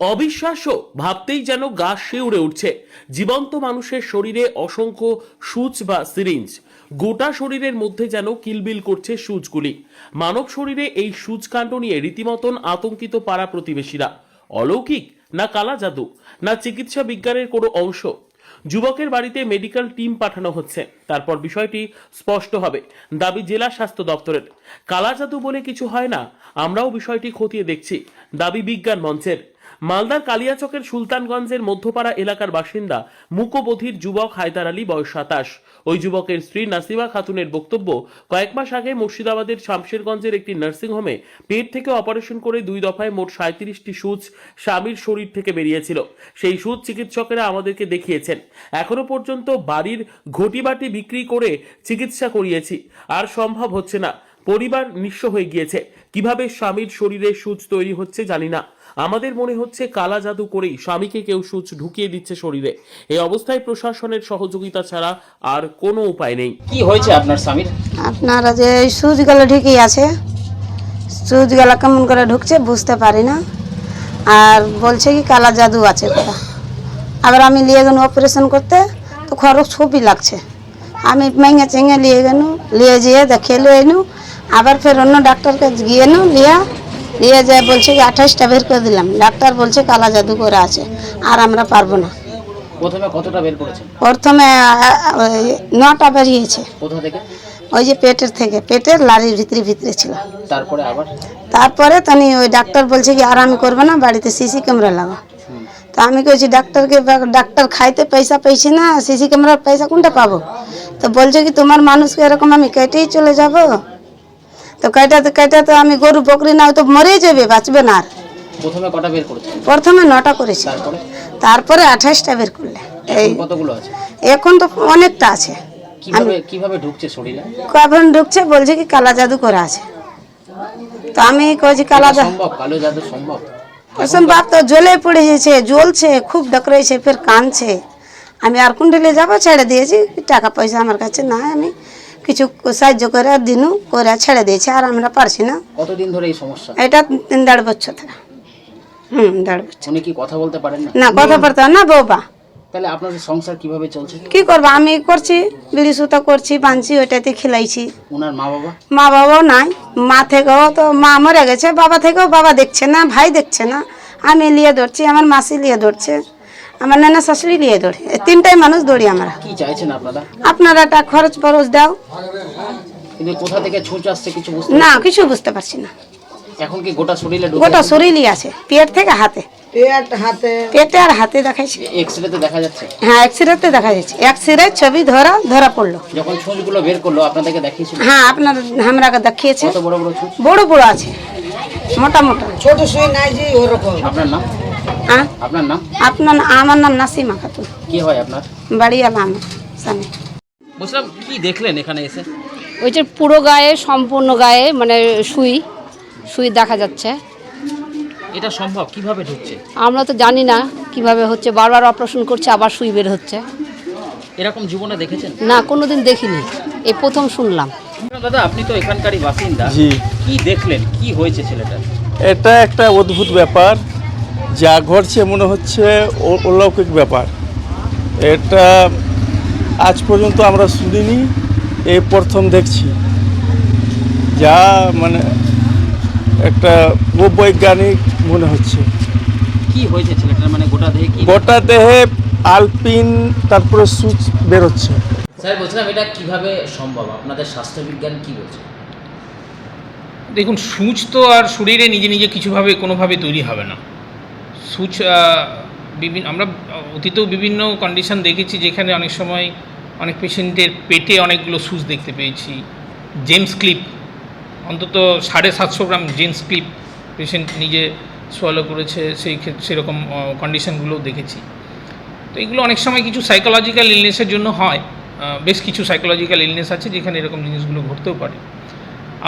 অবিশ্বাস্য, ভাবতেই যেন গা শিউরে উঠছে। জীবন্ত মানুষের শরীরে অসংখ্য সূচ বা সিরিঞ্জ। গোটা শরীরের মধ্যে যেন কিলবিল করছে সূচগুলি। মানব শরীরে এই সূচকাণ্ড নিয়ে রীতিমতন আতঙ্কিত পাড়া প্রতিবেশীরা। অলৌকিক না কালা জাদু, না চিকিৎসা বিজ্ঞানের কোনো অংশ। যুবকের বাড়িতে মেডিকেল টিম পাঠানো হচ্ছে। তারপর বিষয়টি স্পষ্ট হবে, দাবি জেলা স্বাস্থ্য দপ্তরের। কালা জাদু বলে কিছু হয় না, আমরাও বিষয়টি খতিয়ে দেখছি, দাবি বিজ্ঞান মঞ্চের। মালদার কালিয়াচকের সুলতানগঞ্জের মধ্যপাড়া এলাকার বাসিন্দা মুকোবধির যুবক হায়দার আলী, বয়স সাতাশ। ওই যুবকের স্ত্রী নাসিমা খাতুনের বক্তব্য কয়েক মাস আগে মুর্শিদাবাদের শামশেরগঞ্জের একটি নার্সিংহোমে পেট থেকে অপারেশন করে দুই দফায় মোট সাঁত্রিশটি সুচ স্বামীর শরীর থেকে বেরিয়েছিল। সেই সুচ চিকিৎসকেরা আমাদেরকে দেখিয়েছেন। এখনও পর্যন্ত বাড়ির ঘটিবাটি বিক্রি করে চিকিৎসা করিয়েছি। আর সম্ভব হচ্ছে না। পরিবার নিঃস্ব হয়ে গিয়েছে। কীভাবে স্বামীর শরীরে সূচ তৈরি হচ্ছে জানি না। আমাদের মনে হচ্ছে কালা জাদু করেই স্বামীকে কেউ সূচ ঢুকিয়ে দিচ্ছে শরীরে। এই অবস্থায় প্রশাসনের সহযোগিতা ছাড়া আর কোনো উপায় নেই। কি হয়েছে আপনার স্বামীর? আপনারা যে এই সুচগুলো ঠিকই আছে। সুচগুলো কেমন করে ঢুকছে বুঝতে পারি না। আর বলছে কি কালা জাদু আছে কোথা। আবার আমি নিয়ে গেল অপারেশন করতে তো খরচ ছবি লাগছে। আমি মেঙে চেঙে নিয়ে গেল নিয়ে যেয়ে দেখিয়ে এনু আবার ফের অন্য ডাক্তারকে গিয়ে নু লিয়া নিয়ে যায় বলছে কি আঠাশটা বের করে দিলাম। ডাক্তার বলছে কালা জাদু করে আছে আর আমরা পারব না। প্রথমে কতটা বের করেছেন প্রথমে ওই নটা বেরিয়েছে। কোথা থেকে? ওই যে পেটের থেকে পেটের লারির ভিতরে ভিতরে ছিল। তারপরে আবার? তারপরে তানি ওই ডাক্তার বলছে কি আর আমি করব না বাড়িতে সিসি ক্যামেরা লাগা। তো আমি কইছি ডাক্তারকে ডাক্তার খাইতে পয়সা পেয়েছি না সিসি ক্যামেরার পয়সা কোনটা পাবো? তো বলছে কি তোমার মানুষকে এরকম আমি কেটেই চলে যাব তো কেটাতে কেটাতে আমি গরু বকরি না তো মরেই যাবে বাঁচবে না আর। প্রথমে কটা বের করেছেন প্রথমে নটা করেছি। তারপরে? আঠাশটা বের করলে। এই কতগুলো আছে? এখন তো অনেকটা আছে। কীভাবে কীভাবে ঢুকছে শরীরে? কখন ঢুকছে বলছে কি কালা জাদু করা আছে। তো আমি কইছি কালা জাদু সম্ভব? কালো জাদু সম্ভব? ওসব বাপ তো জ্বলে পড়ে গেছে জ্বলছে খুব ডকরেছে ফের কানছে আমি আর কুণ্ডলে যাব ছেড়ে দিয়েছি টাকা পয়সা আমার কাছে না আমি কিছু সাহায্য করে দিনু করে ছেড়ে দিয়েছে আর আমরা পারছি না। কতদিন ধরে এই সমস্যা? এটা তিন দেড় বছর থেকে হুম দেড় বছর। উনি কি কথা বলতে পারেন না? না কথা বলতে না বৌবা তাহলে আপনাদের সংসার কীভাবে চলছে? কি করব? আমি করছি বিড়ি সুতো করছি বাঁধছি ওইটাতে খেলাইছি। ওনার মা বাবা? মা বাবাও নাই মা থেকেও তো মা মরে গেছে বাবা থেকেও বাবা দেখছে না ভাই দেখছে না। আমি লিয়ে ধরছি আমার মাসি লিয়ে ধরছে। আমার নানা শাশুড়ি নিয়ে এই তিনটাই মানুষ দৌড়ি আমরা। কি চাইছেন আপনারা? আপনারা একটা খরচ ফরচ দাও। কিন্তু কোথা থেকে ছুঁচ আসছে কিছু বুঝতে না কিছু বুঝতে পারছি না। এখন কি গোটা শরীরে ঢুকে গোটা শরীরই আছে পেট থেকে হাতে। পেট হাতে। পেটে আর হাতে দেখাইছে। দেখা যাচ্ছে? হ্যাঁ এক্সরেতে দেখা যাচ্ছে। এক্সরে ছবি ধরা ধরা পড়ল। যখন ছুঁচগুলো বের করল আপনাদেরকে দেখিয়েছিল? হ্যাঁ আপনার আমরাকে দেখিয়েছে। কত বড় বড় ছুঁচ? বড় বড় আছে মোটা মোটা। ছোট সুই নাই যে ওরকম। আপনার নাম? আপনার নাম? আপনার আমার নাম নাসিমা খাতুন। কি হয় আপনার? আমার স্বামী। বুঝলাম কি দেখলেন এখানে এসে? ওই যে পুরো গায়ে সম্পূর্ণ গায়ে মানে সুই সুই দেখা যাচ্ছে। এটা সম্ভব? কীভাবে ঢুকছে? আমরা তো জানি না কীভাবে হচ্ছে বারবার অপারেশন করছে আবার সুই বের হচ্ছে। এরকম জীবনে দেখেছেন? না কোনোদিন দেখিনি। এই প্রথম শুনলাম। দাদা আপনি তো এখানকারই বাসিন্দা। জি। কি দেখলেন? কি হয়েছে ছেলেটা এটা একটা অদ্ভুত ব্যাপার। যা ঘটছে মনে হচ্ছে অলৌকিক ব্যাপার। এটা আজ পর্যন্ত আমরা শুনিনি এই প্রথম দেখছি। যা মানে একটা বৈজ্ঞানিক মনে হচ্ছে। কি হয়েছে ছেলেটার? মানে গোটা দেহে কি গোটা দেহে আলপিন তারপরে সুচ বেরোচ্ছে। স্যার বলছিলাম এটা কীভাবে সম্ভব? আপনাদের স্বাস্থ্যবিজ্ঞান কি বলছে? দেখুন সূচ তো আর শরীরে নিজে নিজে কিছুভাবে কোনোভাবে তৈরি হবে না। সূচ বিভিন্ন আমরা অতীতেও বিভিন্ন কন্ডিশন দেখেছি যেখানে অনেক সময় অনেক পেশেন্টের পেটে অনেকগুলো সূচ দেখতে পেয়েছি। জেমস ক্লিপ অন্তত সাড়ে সাতশো গ্রাম জেমস ক্লিপ পেশেন্ট নিজে সোয়ালো করেছে, সেই ক্ষেত্রে সেরকম কন্ডিশনগুলোও দেখেছি। তো এগুলো অনেক সময় কিছু সাইকোলজিক্যাল ইলনেসের জন্য হয় বেশ কিছু সাইকোলজিক্যাল ইলনেস আছে যেখানে এরকম জিনিসগুলো ঘটতেও পারে।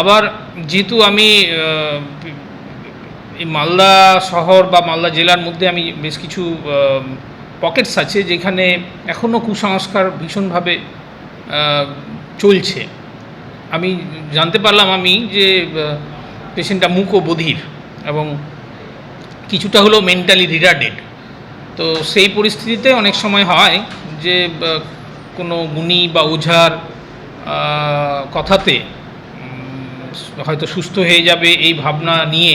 আবার যেহেতু আমি এই মালদা শহর বা মালদা জেলার মধ্যে আমি বেশ কিছু পকেটস আছে যেখানে এখনও কুসংস্কার ভীষণভাবে চলছে। আমি জানতে পারলাম আমি যে পেশেন্টটা মুখ ও বধির এবং কিছুটা হলো মেন্টালি রিটার্ডেড তো সেই পরিস্থিতিতে অনেক সময় হয় যে কোনো গুণী বা ওঝার কথাতে হয়তো সুস্থ হয়ে যাবে এই ভাবনা নিয়ে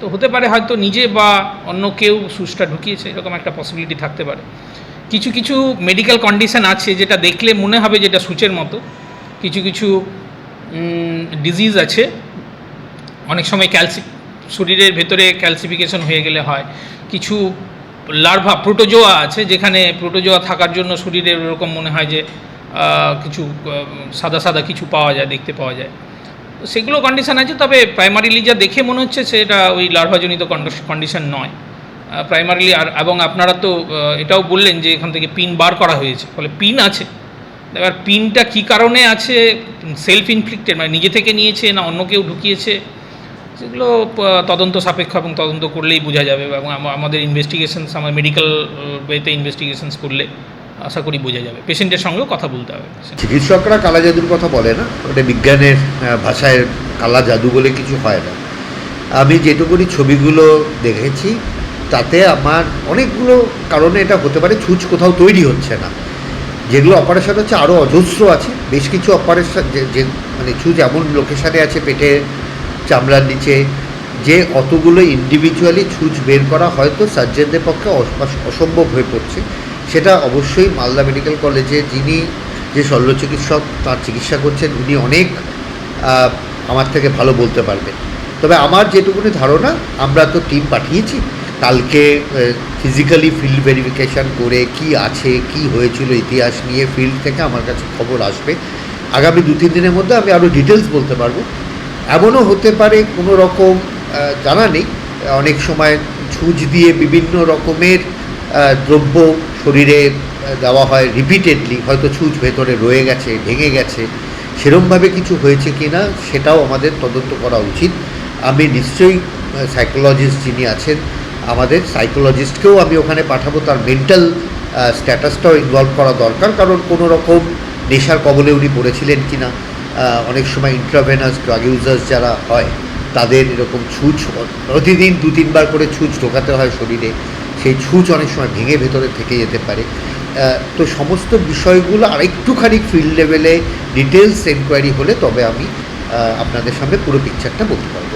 তো হতে পারে হয়তো নিজে বা অন্য কেউ সুচটা ঢুকিয়েছে, এরকম একটা পসিবিলিটি থাকতে পারে। কিছু কিছু মেডিকেল কন্ডিশন আছে যেটা দেখলে মনে হবে যেটা সুচের মতো। কিছু কিছু ডিজিজ আছে। অনেক সময় ক্যালসি শরীরের ভেতরে ক্যালসিফিকেশন হয়ে গেলে হয়। কিছু লার্ভা প্রোটোজোয়া আছে যেখানে প্রোটোজোয়া থাকার জন্য শরীরে এরকম মনে হয় যে কিছু সাদা সাদা কিছু পাওয়া যায়, দেখতে পাওয়া যায়। সেগুলো কন্ডিশন আছে, তবে প্রাইমারিলি যা দেখে মনে হচ্ছে সেটা ওই লার্ভাজনিত কন্ডিশন নয়। প্রাইমারিলি আর এবং আপনারা তো এটাও বললেন যে এখান থেকে পিন বার করা হয়েছে। ফলে পিন আছে। এবার পিনটা কী কারণে আছে? সেলফ ইনফ্লিক্টেড মানে নিজে থেকে নিয়েছে না অন্য কেউ ঢুকিয়েছে? সেগুলো তদন্ত সাপেক্ষ এবং তদন্ত করলেই বোঝা যাবে। এবং আমাদের ইনভেস্টিগেশনস আমার মেডিকেল ওয়েতে ইনভেস্টিগেশনস করলে আশা করি বোঝা যাবে। পেশেন্টের সঙ্গেও কথা বলতে হবে। চিকিৎসকরা কালা জাদুর কথা বলে না, ওটা বিজ্ঞানের ভাষায় কালা জাদু বলে কিছু হয় না। আমি যেটুকুনি ছবিগুলো দেখেছি, তাতে আমার অনেকগুলো কারণে এটা হতে পারে ছুঁচ কোথাও তৈরি হচ্ছে না। যেগুলো অপারেশন হচ্ছে আরও অজস্র আছে। বেশ কিছু অপারেশন যে মানে ছুঁচ এমন লোকেশানে আছে, পেটে চামড়ার নিচে, যে অতগুলো ইন্ডিভিজুয়ালি ছুঁচ বের করা হয়তো সার্জনদের পক্ষে অসম্ভব হয়ে পড়ছে। সেটা অবশ্যই মালদা মেডিকেল কলেজে যিনি যে শল্য চিকিৎসক তার চিকিৎসা করছেন, উনি অনেক আমার থেকে ভালো বলতে পারবেন। তবে আমার যেটুকুনি ধারণা, আমরা তো টিম পাঠিয়েছি। কালকে ফিজিক্যালি ফিল্ড ভেরিফিকেশান করে কি আছে, কি হয়েছিল ইতিহাস নিয়ে ফিল্ড থেকে আমার কাছে খবর আসবে। আগামী দু তিন দিনের মধ্যে আমি আরও ডিটেলস বলতে পারব। এমনও হতে পারে কোনো রকম জানা নেই। অনেক সময় ছুঁচ দিয়ে বিভিন্ন রকমের দ্রব্য শরীরে দেওয়া হয় রিপিটেডলি হয়তো ছুঁচ ভেতরে রয়ে গেছে, ভেঙে গেছে, সেরমভাবে কিছু হয়েছে কি না সেটাও আমাদের তদন্ত করা উচিত। আমি নিশ্চয়ই সাইকোলজিস্ট যিনি আছেন, আমাদের সাইকোলজিস্টকেও আমি ওখানে পাঠাবো, তার মেন্টাল স্ট্যাটাসটাও ইনভলভ করা দরকার, কারণ কোনো রকম নেশার কবলে উনি পড়েছিলেন কি না অনেক সময় ইন্ট্রাভেনাস ড্রাগ ইউজার্স যারা হয়, তাদের এরকম ছুঁচ, প্রতিদিন দু তিনবার করে ছুঁচ ঢোকাতে হয় শরীরে সেই ছুঁচ অনেক সময় ভেঙে ভেতরে থেকে যেতে পারে। তো সমস্ত বিষয়গুলো আরেকটুখানি ফিল্ড লেভেলে ডিটেলস এনকোয়ারি হলে তবে আমি আপনাদের সামনে পুরো পিকচারটা বলতে পারব।